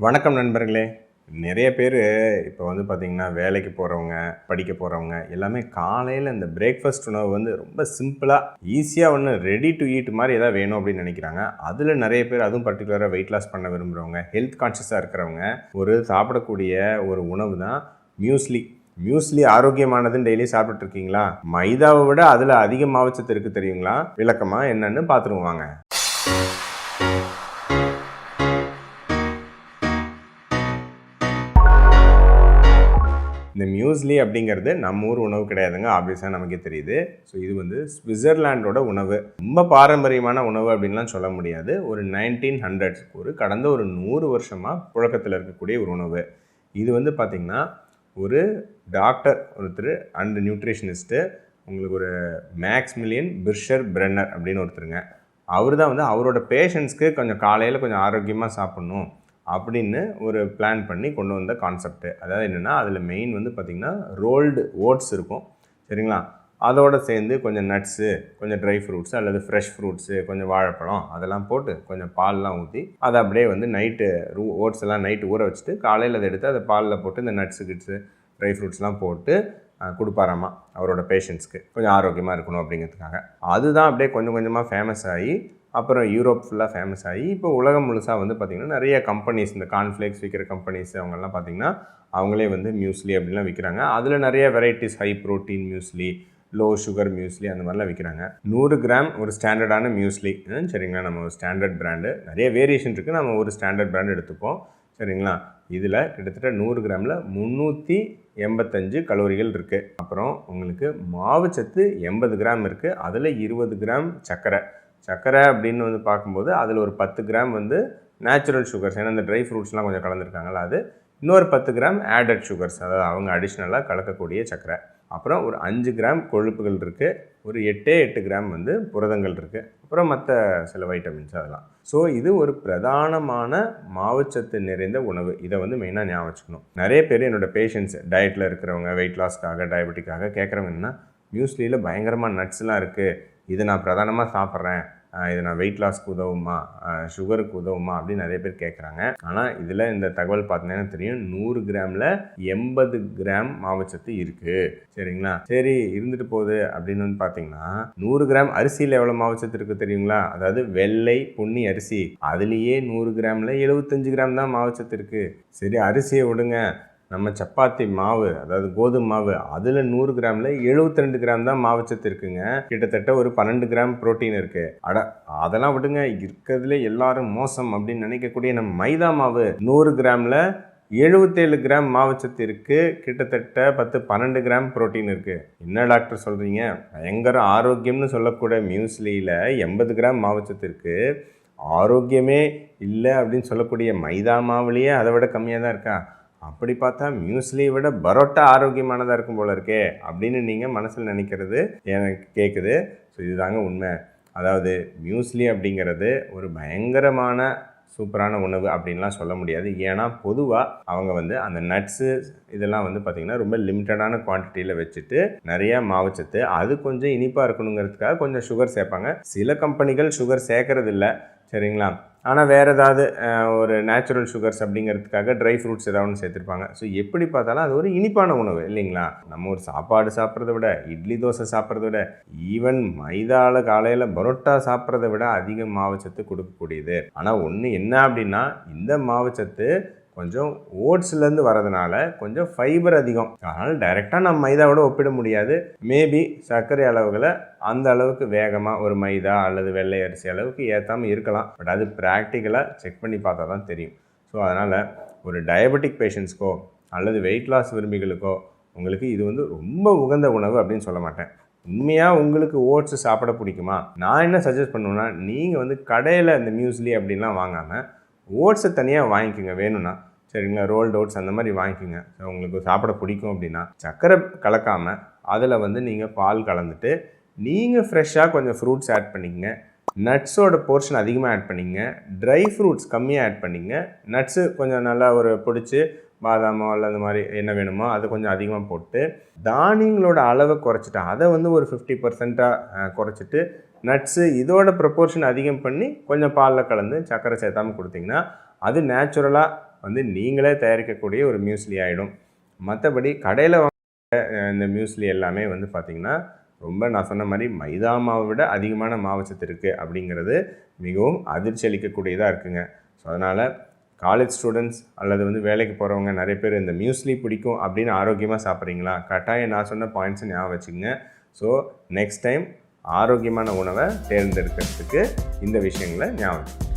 வணக்கம் நண்பர்களே. நிறைய பேர் இப்போ வந்து பார்த்திங்கன்னா வேலைக்கு போகிறவங்க படிக்க போகிறவங்க எல்லாமே காலையில் இந்த பிரேக்ஃபாஸ்ட் உணவு வந்து ரொம்ப சிம்பிளாக ஈஸியாக ஒன்று ரெடி டு ஈட் மாதிரி எதாவது வேணும் அப்படின்னு நினைக்கிறாங்க. அதில் நிறைய பேர் அதுவும் பர்டிகுலராக வெயிட் லாஸ் பண்ண விரும்புகிறவங்க ஹெல்த் கான்ஷியஸாக இருக்கிறவங்க ஒரு சாப்பிடக்கூடிய ஒரு உணவு தான் மியூஸ்லி மியூஸ்லி ஆரோக்கியமானதுன்னு டெய்லி சாப்பிட்டுருக்கீங்களா மைதாவை விட அதில் அதிக மாவச்சத்து இருக்குது தெரியுங்களா? விளக்கமாக என்னன்னு பார்த்துருவாங்க இந்த மியூஸ்லி அப்படிங்கிறது நம்ம ஊர் உணவு கிடையாதுங்க. ஆப்வியஸாக நமக்கே தெரியுது. ஸோ இது வந்து சுவிட்சர்லாண்டோட உணவு. ரொம்ப பாரம்பரியமான உணவு அப்படின்லாம் சொல்ல முடியாது. ஒரு நைன்டீன் ஹண்ட்ரட்ஸ் ஒரு கடந்த ஒரு நூறு வருஷமாக புழக்கத்தில் இருக்கக்கூடிய ஒரு உணவு. இது வந்து பார்த்திங்கன்னா ஒரு டாக்டர் ஒருத்தர் அண்ட் நியூட்ரிஷனிஸ்ட்டு உங்களுக்கு ஒரு மேக்ஸ் மில்லியன் பிர்ஷர் பிரென்னர் அப்படின்னு ஒருத்தருங்க. அவர் தான் வந்து அவரோட பேஷண்ட்ஸ்க்கு கொஞ்சம் காலையில் கொஞ்சம் ஆரோக்கியமாக சாப்பிட்ணும். அப்படின்னு ஒரு பிளான் பண்ணி கொண்டு வந்த கான்செப்ட்டு அதாவது என்னென்னா அதில் மெயின் வந்து பார்த்திங்கன்னா ரோல்டு ஓட்ஸ் இருக்கும். சரிங்களா? அதோடு சேர்ந்து கொஞ்சம் நட்ஸு கொஞ்சம் ட்ரை ஃப்ரூட்ஸு அல்லது ஃப்ரெஷ் ஃப்ரூட்ஸு கொஞ்சம் வாழைப்பழம் அதெல்லாம் போட்டு கொஞ்சம் பால்லாம் ஊற்றி அதை அப்படியே வந்து நைட்டு ரூ ஓட்ஸ் எல்லாம் நைட்டு ஊற வச்சுட்டு காலையில் அதை எடுத்து அதை பாலில் போட்டு இந்த நட்ஸு கிட்ஸு ட்ரை ஃப்ரூட்ஸ்லாம் போட்டு கொடுப்பாராமா அவரோட பேஷண்ட்ஸ்க்கு கொஞ்சம் ஆரோக்கியமாக இருக்கணும் அப்படிங்கிறதுக்காக. அதுதான் அப்படியே கொஞ்சம் கொஞ்சமாக ஃபேமஸ் ஆகி அப்புறம் யூரோப் ஃபுல்லாக ஃபேமஸ் ஆகி இப்போ உலகம் முழுசாக வந்து பார்த்திங்கன்னா நிறைய கம்பெனிஸ் இந்த கான்ஃப்ளேக்ஸ் விற்கிற கம்பெனிஸ் அவங்கெல்லாம் பார்த்திங்கன்னா அவங்களே வந்து மியூஸ்லி அப்படின்லாம் விற்கிறாங்க அதில் நிறைய varieties high protein muesli low sugar muesli அந்த மாதிரிலாம் விற்கிறாங்க நூறு கிராம் ஒரு ஸ்டாண்டர்டான மியூஸ்லி சரிங்களா? நம்ம ஒரு ஸ்டாண்டர்ட் பிராண்டு நிறைய வேரியேஷன் இருக்குது நம்ம ஒரு ஸ்டாண்டர்ட் பிராண்ட் எடுத்துப்போம். சரிங்களா? இதில் கிட்டத்தட்ட நூறு கிராமில் முந்நூற்றி எண்பத்தஞ்சு கலோரிகள் இருக்குது அப்புறம் உங்களுக்கு மாவுச்சத்து எண்பது கிராம் இருக்குது அதில் இருபது கிராம் சர்க்கரை. சர்க்கரை அப்படின்னு வந்து பார்க்கும்போது அதில் ஒரு பத்து கிராம் வந்து நேச்சுரல் சுகர்ஸ் ஏன்னா இந்த ட்ரை ஃப்ரூட்ஸ்லாம் கொஞ்சம் கலந்துருக்காங்களா அது இன்னொரு பத்து கிராம் ஆடட் சுகர்ஸ் அதாவது அவங்க அடிஷ்னலாக கலக்கக்கூடிய சர்க்கரை. அப்புறம் ஒரு அஞ்சு கிராம் கொழுப்புகள் இருக்குது ஒரு எட்டே எட்டு கிராம் வந்து புரதங்கள் இருக்குது அப்புறம் மற்ற சில வைட்டமின்ஸ் அதெல்லாம். ஸோ இது ஒரு பிரதானமான மாவுச்சத்து நிறைந்த உணவு. இதை வந்து மெயினாக ஞாபகம் வச்சுக்கணும். நிறைய பேர் என்னோட பேஷண்ட்ஸ் டயட்டில் இருக்கிறவங்க வெயிட் லாஸ்க்காக டயபெட்டிக்காக கேட்குறவங்க என்ன நியூஸ்லியில் பயங்கரமாக நட்ஸ்லாம் இருக்குது இதை நான் பிரதானமாக சாப்பிட்றேன். இது நான் வெயிட் லாஸ்க்கு உதவுமா? சுகருக்கு உதவுமா? அப்படின்னு நிறைய பேர் கேட்குறாங்க. ஆனால் இதில் இந்த தகவல் பார்த்தீங்கன்னா தெரியும் நூறு கிராமில் எண்பது கிராம் மாவுச்சத்து இருக்குது சரிங்களா? சரி இருந்துட்டு போகுது அப்படின்னு வந்து பார்த்தீங்கன்னா நூறு கிராம் அரிசியில் எவ்வளோ மாவுச்சத்து இருக்குது தெரியுங்களா? அதாவது வெள்ளை பொன்னி அரிசி. அதுலேயே நூறு கிராமில் எழுபத்தஞ்சு கிராம் தான் மாவுச்சத்து இருக்குது சரி அரிசியை விடுங்க. நம்ம சப்பாத்தி மாவு அதாவது கோதுமை மாவு அதில் நூறு கிராமில் 72 ரெண்டு கிராம் தான் மாவுச்சத்து இருக்குங்க. கிட்டத்தட்ட ஒரு பன்னெண்டு கிராம் புரோட்டீன் இருக்குது அட அதெல்லாம் விடுங்க. இருக்கிறதுல எல்லாரும் மோசம் அப்படின்னு நினைக்கக்கூடிய நம்ம மைதா மாவு நூறு கிராமில் எழுபத்தேழு கிராம் மாவுச்சத்து இருக்குது கிட்டத்தட்ட பத்து பன்னெண்டு கிராம் புரோட்டீன் இருக்குது என்ன டாக்டர் சொல்கிறீங்க பயங்கர ஆரோக்கியம்னு சொல்லக்கூடிய மியூஸ்லியில் எண்பது கிராம் மாவுச்சத்து இருக்குது ஆரோக்கியமே இல்லை அப்படின்னு சொல்லக்கூடிய மைதா மாவுலேயே அதை விட கம்மியாக தான் இருக்கா? அப்படி பார்த்தா மியூஸ்லியை விட பரோட்டா ஆரோக்கியமானதாக இருக்கும் போல இருக்கே அப்படின்னு நீங்கள் மனசில் நினைக்கிறது எனக்கு கேட்குது ஸோ இதுதாங்க உண்மை. அதாவது மியூஸ்லி அப்படிங்கிறது ஒரு பயங்கரமான சூப்பரான உணவு அப்படின்லாம் சொல்ல முடியாது. ஏன்னா பொதுவாக அவங்க வந்து அந்த நட்ஸு இதெல்லாம் வந்து பார்த்திங்கன்னா ரொம்ப லிமிட்டடான குவான்டிட்டியில் வச்சுட்டு நிறையா மாவுச்சத்து அது கொஞ்சம் இனிப்பாக இருக்கணுங்கிறதுக்காக கொஞ்சம் சுகர் சேர்ப்பாங்க. சில கம்பெனிகள் சுகர் சேர்க்கறதில்லை. சரிங்களா? ஆனால் வேறு ஏதாவது ஒரு நேச்சுரல் சுகர்ஸ் அப்படிங்கிறதுக்காக ட்ரை ஃப்ரூட்ஸ் ஏதாவது ஒன்று சேர்த்துருப்பாங்க. ஸோ எப்படி பார்த்தாலும் அது ஒரு இனிப்பான உணவு இல்லைங்களா? நம்ம ஒரு சாப்பாடு சாப்பிட்றத விட இட்லி தோசை சாப்பிட்றத விட ஈவன் மைதாவில் காலையில் பரோட்டா சாப்பிட்றத விட அதிக மாவுச்சத்து கொடுக்கக்கூடியது. ஆனால் ஒன்று என்ன அப்படின்னா இந்த மாவுச்சத்து கொஞ்சம் ஓட்ஸ்லேருந்து வரதுனால கொஞ்சம் ஃபைபர் அதிகம். அதனால் டைரெக்டாக நம்ம மைதாவோட ஒப்பிட முடியாது. மேபி சர்க்கரை அளவுகளை அந்த அளவுக்கு வேகமாக ஒரு மைதா அல்லது வெள்ளை அரிசி அளவுக்கு ஏற்றாமல் இருக்கலாம். பட் அது ப்ராக்டிக்கலாக செக் பண்ணி பார்த்தா தான் தெரியும். ஸோ அதனால் ஒரு டயபெட்டிக் பேஷண்ட்ஸ்க்கோ அல்லது வெயிட் லாஸ் விரும்பிகளுக்கோ உங்களுக்கு இது வந்து ரொம்ப உகந்த உணவு அப்படின்னு சொல்ல மாட்டேன். உண்மையாக உங்களுக்கு ஓட்ஸ் சாப்பிட பிடிக்குமா? நான் என்ன சஜஸ்ட் பண்ணுவேன்னா நீங்கள் வந்து கடையில் இந்த மியூஸ்லி அப்படின்லாம் வாங்காமல் ஓட்ஸை தனியாக வாங்கிக்கோங்க வேணும்னா. சரிங்களா? ரோல் ஓட்ஸ் அந்த மாதிரி வாங்கிக்கோங்க. ஸோ உங்களுக்கு சாப்பிட பிடிக்கும் அப்படின்னா சர்க்கரை கலக்காமல் அதில் வந்து நீங்கள் பால் கலந்துட்டு நீங்கள் ஃப்ரெஷ்ஷாக கொஞ்சம் ஃப்ரூட்ஸ் ஆட் பண்ணிக்கங்க. நட்ஸோட போர்ஷன் அதிகமாக ஆட் பண்ணிங்க ட்ரை ஃப்ரூட்ஸ் கம்மியாக ஆட் பண்ணிங்க நட்ஸு கொஞ்சம் நல்லா ஒரு பிடிச்சி பாதாமோ இல்லை அந்த மாதிரி என்ன வேணுமோ அதை கொஞ்சம் அதிகமாக போட்டு தானியங்களோட அளவை குறைச்சிட்டு அதை வந்து ஒரு ஃபிஃப்டி பர்சண்ட்டாக குறைச்சிட்டு நட்ஸு இதோட ப்ரொப்போர்ஷன் அதிகம் பண்ணி கொஞ்சம் பாலில் கலந்து சர்க்கரை சேர்த்தாமல் கொடுத்தீங்கன்னா அது நேச்சுரலாக வந்து நீங்களே தயாரிக்கக்கூடிய ஒரு மியூஸ்லி ஆகிடும் மற்றபடி கடையில் இந்த மியூஸ்லி எல்லாமே வந்து பார்த்திங்கன்னா ரொம்ப நான் சொன்ன மாதிரி மைதா மாவை விட அதிகமான மாவச்சத்து இருக்குது அப்படிங்கிறது மிகவும் அதிர்ச்சி அளிக்கக்கூடியதாக இருக்குங்க. ஸோ அதனால் காலேஜ் ஸ்டூடெண்ட்ஸ் அல்லது வந்து வேலைக்கு போகிறவங்க நிறைய பேர் இந்த மியூஸ்லி பிடிக்கும் அப்படின்னு ஆரோக்கியமாக சாப்பிட்றீங்களா? கட்டாயம் நான் சொன்ன பாயிண்ட்ஸை ஞாபகம் வச்சுக்கோங்க. ஸோ நெக்ஸ்ட் டைம் ஆரோக்கியமான உணவை தேர்ந்தெடுக்கிறதுக்கு இந்த விஷயங்களை ஞாபகம்